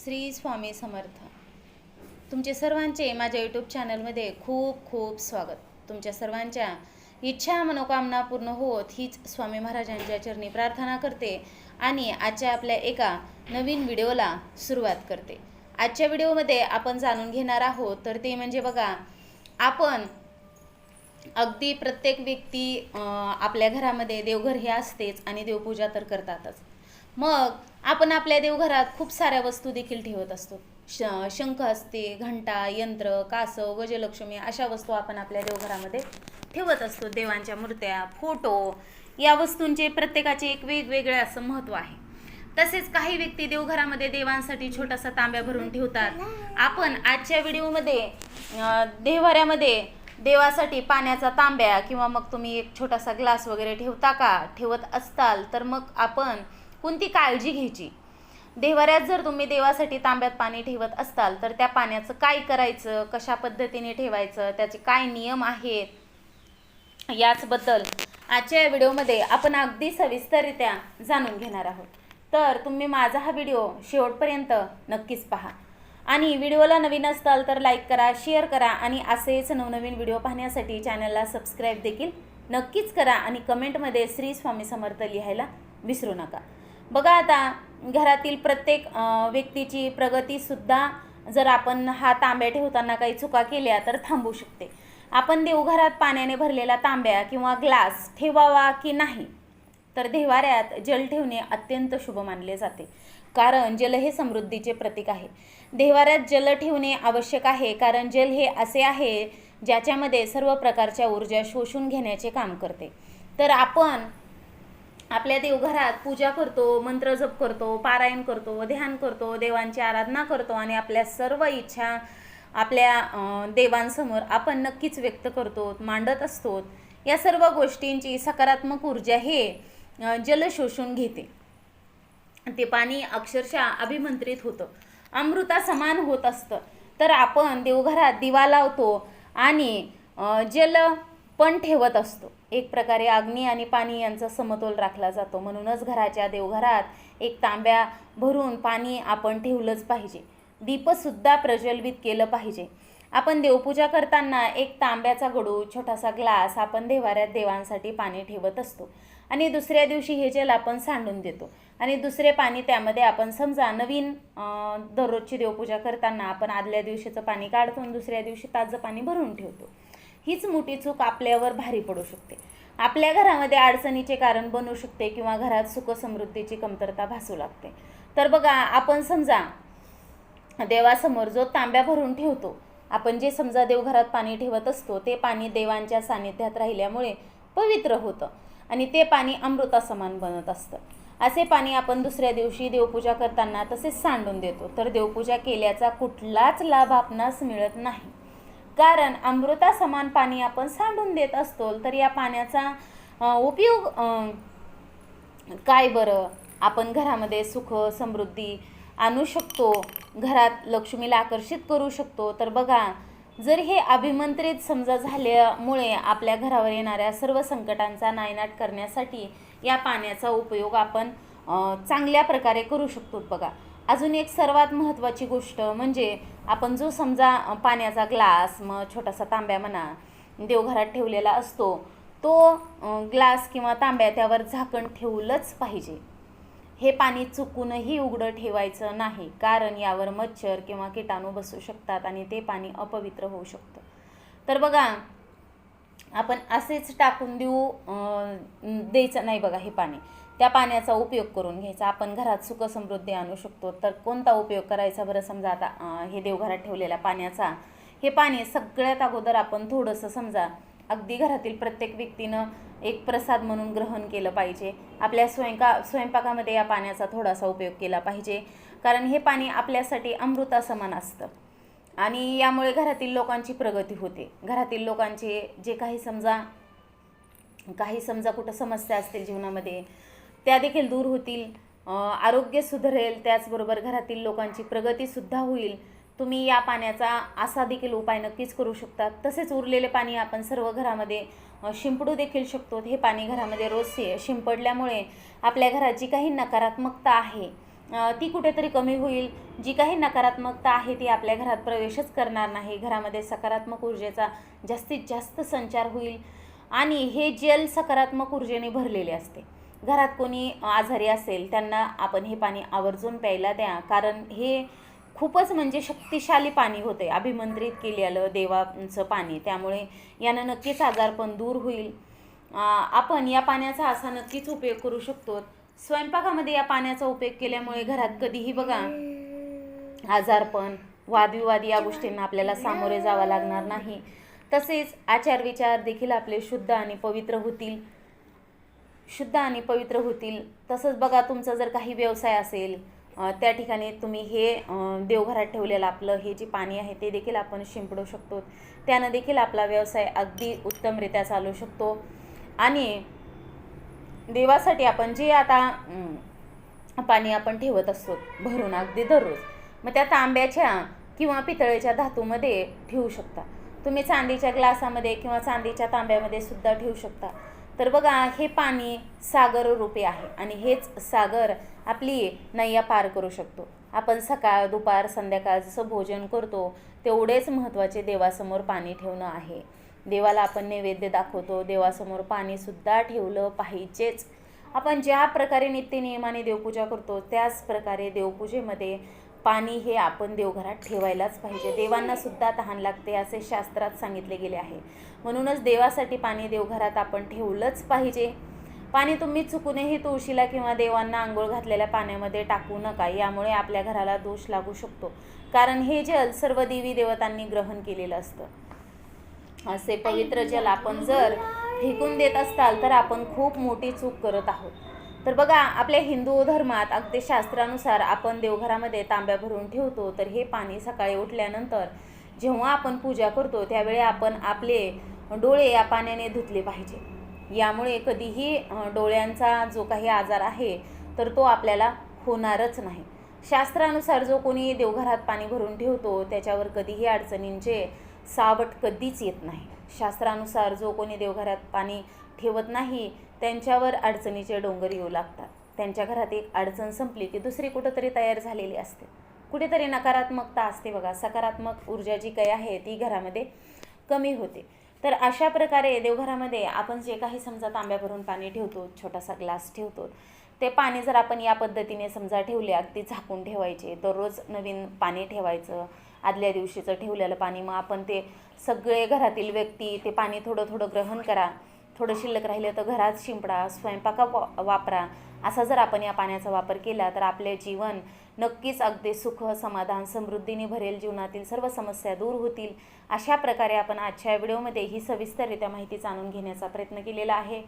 श्री स्वामी समर्थ. तुमचे सर्वांचे माझ्या यूट्यूब चॅनलमध्ये खूप खूप स्वागत. तुमच्या सर्वांच्या इच्छा मनोकामना पूर्ण होत हीच स्वामी महाराजांच्या चरणी प्रार्थना करते आणि आजच्या आपल्या एका नवीन व्हिडिओला सुरुवात करते. आजच्या व्हिडिओमध्ये आपण जाणून घेणार आहोत तर ते म्हणजे बघा आपण अगदी प्रत्येक व्यक्ती आपल्या घरामध्ये देवघर हे असतेच आणि देवपूजा तर करतातच. मग आपण आपल्या देवघरात खूप साऱ्या वस्तू देखील ठेवत असतो. श शंख असते घंटा यंत्र कासव गजलक्ष्मी अशा वस्तू आपण आपल्या देवघरामध्ये ठेवत असतो. देवांच्या मूर्त्या फोटो या वस्तूंचे प्रत्येकाचे एक वेगवेगळे असं महत्त्व आहे. तसेच काही व्यक्ती देवघरामध्ये देवांसाठी छोटासा तांब्या भरून ठेवतात. आपण आजच्या व्हिडिओमध्ये अं, देवाऱ्यामध्ये देवासाठी पाण्याचा तांब्या किंवा मग तुम्ही एक छोटासा ग्लास वगैरे ठेवता का? ठेवत असताल तर मग आपण कोणती काळजी घ्यायची? देवाऱ्यात जर तुम्ही देवासाठी तांब्यात पाणी ठेवत असताल तर त्या पाण्याचं काय करायचं? कशा पद्धतीने ठेवायचं? त्याचे काय नियम आहेत? याचबद्दल आजच्या या व्हिडिओमध्ये आपण अगदी सविस्तररित्या जाणून घेणार आहोत. तर तुम्ही माझा हा व्हिडिओ शेवटपर्यंत नक्कीच पहा. आणि व्हिडिओला नवीन असताल तर लाईक करा शेअर करा आणि असेच नवनवीन व्हिडिओ पाहण्यासाठी चॅनलला सबस्क्राईब देखील नक्कीच करा आणि कमेंटमध्ये श्री स्वामी समर्थ लिहायला विसरू नका. बघा आता घरातील प्रत्येक व्यक्तीची प्रगतीसुद्धा जर आपण हा तांब्या ठेवताना काही चुका केल्या तर थांबू शकते. आपण देवघरात पाण्याने भरलेला तांब्या किंवा ग्लास ठेवावा की नाही तर देवाऱ्यात जल ठेवणे अत्यंत शुभ मानले जाते. कारण जल हे समृद्धीचे प्रतीक आहे. देवाऱ्यात जल ठेवणे आवश्यक आहे कारण जल हे असे आहे ज्याच्यामध्ये सर्व प्रकारच्या ऊर्जा शोषून घेण्याचे काम करते. तर आपण आपल्या देवघरात पूजा करतो मंत्र जप करतो पारायण करतो ध्यान करतो देवांची आराधना करतो आणि आपल्या सर्व इच्छा आपल्या देवांसमोर आपण नक्कीच व्यक्त करतो मांडत असतो. या सर्व गोष्टींची सकारात्मक ऊर्जा हे जल शोषून घेते. ते पाणी अक्षरशः अभिमंत्रित होतं. अमृता समान होत असतं. तर आपण देवघरात दिवा लावतो आणि जल पण ठेवत असतो. एक प्रकारे अग्नी आणि पाणी यांचा समतोल राखला जातो. म्हणूनच घराच्या देवघरात एक तांब्या भरून पाणी आपण ठेवलंच पाहिजे. दीपसुद्धा प्रज्वलित केलं पाहिजे. आपण देवपूजा करताना एक तांब्याचा गडू छोटासा ग्लास आपण देवाऱ्यात देवांसाठी पाणी ठेवत असतो. आणि दुसऱ्या दिवशी हे जल आपण सांडून देतो. आणि दुसरे पाणी त्यामध्ये आपण समजा नवीन दररोजची देवपूजा करताना आपण आदल्या दिवशीचं पाणी काढतो आणि दुसऱ्या दिवशी ताजं पाणी भरून ठेवतो. हीच मोठी चूक आपल्यावर भारी पडू शकते. आपल्या घरामध्ये अडचणीचे कारण बनू शकते किंवा घरात सुखसमृद्धीची कमतरता भासू लागते. तर बघा आपण समजा देवासमोर जो तांब्या भरून ठेवतो आपण जे समजा देवघरात पाणी ठेवत असतो ते पाणी देवांच्या सानिध्यात राहिल्यामुळे पवित्र होतं आणि ते पाणी अमृतासमान बनत असतं. असे पाणी आपण दुसऱ्या दिवशी देवपूजा करताना तसेच सांडून देतो. तर देवपूजा केल्याचा कुठलाच लाभ आपणास मिळत नाही. कारण अमृता समान पाणी आपण सांडून देत असतो तर या पाण्याचा उपयोग काय बरं? आपण घरामध्ये सुख समृद्धी आणू शकतो घरात लक्ष्मीला आकर्षित करू शकतो. तर बघा जर हे अभिमंत्रित समजा झाल्यामुळे आपल्या घरावर येणाऱ्या सर्व संकटांचा नायनाट करण्यासाठी या पाण्याचा उपयोग आपण चांगल्या प्रकारे करू शकतो बघा. अजून एक सर्वात महत्त्वाची गोष्ट म्हणजे आपण जो समजा पाण्याचा ग्लास मग छोटासा तांब्या म्हणा देवघरात ठेवलेला असतो तो ग्लास किंवा तांब्या त्यावर झाकण ठेवलंच पाहिजे. हे पाणी चुकूनही उघडं ठेवायचं नाही कारण यावर मच्छर किंवा किटाणू बसू शकतात आणि ते पाणी अपवित्र होऊ शकतं. तर बघा आपण असेच टाकून देऊ द्यायचं नाही बघा हे पाणी. त्या पाण्याचा उपयोग करून घ्यायचा. आपण घरात सुखसमृद्धी आणू शकतो. तर कोणता उपयोग करायचा बरं? समजा आता हे देवघरात ठेवलेल्या पाण्याचा. हे पाणी सगळ्यात अगोदर आपण थोडंसं समजा अगदी घरातील प्रत्येक व्यक्तीनं एक प्रसाद म्हणून ग्रहण केलं पाहिजे. आपल्या स्वयंका स्वयंपाकामध्ये या पाण्याचा थोडासा उपयोग केला पाहिजे. कारण हे पाणी आपल्यासाठी अमृतासमान असतं. आणि यामुळे घरातील लोकांची प्रगती होते. घरातील लोकांचे जे काही समजा काही समजा कुठं समस्या असतील जीवनामध्ये त्या देखील दूर होतील. आरोग्य सुधारेल त्याचबरोबर घरातील लोकांची प्रगतीसुद्धा होईल. तुम्ही या पाण्याचा असा देखील उपाय नक्कीच करू शकता. तसेच उरलेले पाणी आपण सर्व घरामध्ये शिंपडू देखील शकतो. हे पाणी घरामध्ये रोज शिंपडल्यामुळे आपल्या घरात जी काही नकारात्मकता आहे. ती कुठेतरी कमी होईल. जी काही नकारात्मकता आहे ती आपल्या घरात प्रवेशच करणार नाही. घरामध्ये सकारात्मक ऊर्जेचा जास्तीत जास्त संचार होईल. आणि हे जल सकारात्मक ऊर्जेने भरलेले असते. घरात कोणी आजारी असेल त्यांना आपण हे पाणी आवर्जून प्यायला द्या. कारण हे खूपच म्हणजे शक्तिशाली पाणी होते अभिमंत्रित केलेलं देवाचं पाणी. त्यामुळे यानं नक्कीच आजारपण दूर होईल. आपण या पाण्याचा असा नक्कीच उपयोग करू शकतो. स्वयंपाकामध्ये या पाण्याचा उपयोग केल्यामुळे घरात कधीही बघा आजारपण वादविवाद या गोष्टींना आपल्याला सामोरे जावं लागणार नाही. तसेच आचार विचार देखील आपले शुद्ध आणि पवित्र होतील. शुद्ध आणि पवित्र होतील. तसंच बघा तुमचा जर काही व्यवसाय असेल त्या ठिकाणी तुम्ही हे देवघरात ठेवलेलं आपलं हे जे पाणी आहे ते देखील आपण शिंपडू शकतो. त्यानं देखील आपला व्यवसाय अगदी उत्तमरित्या चालू शकतो. आणि देवासाठी आपण जे आता पाणी आपण ठेवत असतो भरून अगदी दररोज मग त्या तांब्याच्या किंवा पितळेच्या धातूमध्ये ठेवू शकता. तुम्ही चांदीच्या ग्लासामध्ये किंवा चांदीच्या तांब्यामध्ये सुद्धा ठेवू शकता. तर बघा हे पाणी सागर रूपे आहे आणि हेच सागर आपली नैया पार करू शकतो. आपण सकाळ दुपार संध्याकाळ जसं भोजन करतो तेवढेच महत्त्वाचे देवासमोर पाणी ठेवणं आहे. देवाला आपण नैवेद्य दाखवतो देवासमोर पाणीसुद्धा ठेवलं पाहिजेच. आपण ज्या प्रकारे नित्यनियमाने देवपूजा करतो त्याच प्रकारे देवपूजेमध्ये पाणी हे आपण देवघरात ठेवायलाच पाहिजे. देवांना सुद्धा तहान लागते असे शास्त्रात सांगितले गेले आहे. म्हणूनच देवासाठी पाणी देवघरात आपण ठेवलंच पाहिजे. पाणी तुम्ही चुकूनही तुळशीला किंवा देवांना आंघोळ घातलेल्या पाण्यामध्ये टाकू नका. यामुळे आपल्या घराला दोष लागू शकतो. कारण हे जल सर्व देवी देवतांनी ग्रहण केलेलं असतं. असे पवित्र जल आपण जर फेकून देत असाल तर आपण खूप मोठी चूक करत आहोत. तर बघा आपल्या हिंदू धर्मात अगदी शास्त्रानुसार आपण देवघरामध्ये तांब्या भरून ठेवतो तर हे पाणी सकाळी उठल्यानंतर जेव्हा आपण पूजा करतो त्यावेळी आपण आपले डोळे या पाण्याने धुतले पाहिजे. यामुळे कधीही डोळ्यांचा जो काही आजार आहे तर तो आपल्याला होणारच नाही. शास्त्रानुसार जो कोणी देवघरात पाणी भरून ठेवतो त्याच्यावर कधीही अडचणींचे सावट कधीच येत नाही. शास्त्रानुसार जो कोणी देवघरात पाणी ठेवत नाही त्यांच्यावर अडचणीचे डोंगर येऊ लागतात. त्यांच्या घरात एक अडचण संपली की दुसरी कुठंतरी तयार झालेली असते. कुठेतरी नकारात्मकता असते बघा. सकारात्मक ऊर्जा जी काही आहे ती घरामध्ये कमी होते. तर अशा प्रकारे देवघरामध्ये आपण जे काही समजा तांब्या भरून पाणी ठेवतो छोटासा ग्लास ठेवतो ते पाणी जर आपण या पद्धतीने समजा ठेवले अगदी झाकून ठेवायचे दररोज नवीन पाणी ठेवायचं आदल्या दिवशीचं ठेवलेलं पाणी मग आपण ते सगळे घरातील व्यक्ती ते पाणी थोडं थोडं ग्रहण करा. थोडं शिल्लक राहिलं तर घरात शिंपडा स्वयंपाका वापरा. असा जर आपण या पाण्याचा वापर केला तर आपले जीवन नक्कीच अगदी सुख समाधान समृद्धीने भरेल. जीवनातील सर्व समस्या दूर होतील. अशा प्रकारे आपण आजच्या व्हिडिओमध्ये ही सविस्तररित्या माहिती जाणून घेण्याचा प्रयत्न केलेला आहे.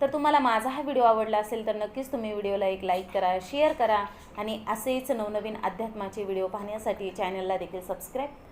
तर तुम्हाला माझा हा व्हिडिओ आवडला असेल तर नक्कीच तुम्ही व्हिडिओला एक लाईक करा शेअर करा आणि असेच नवनवीन अध्यात्माचे व्हिडिओ पाहण्यासाठी चॅनलला देखील सबस्क्राईब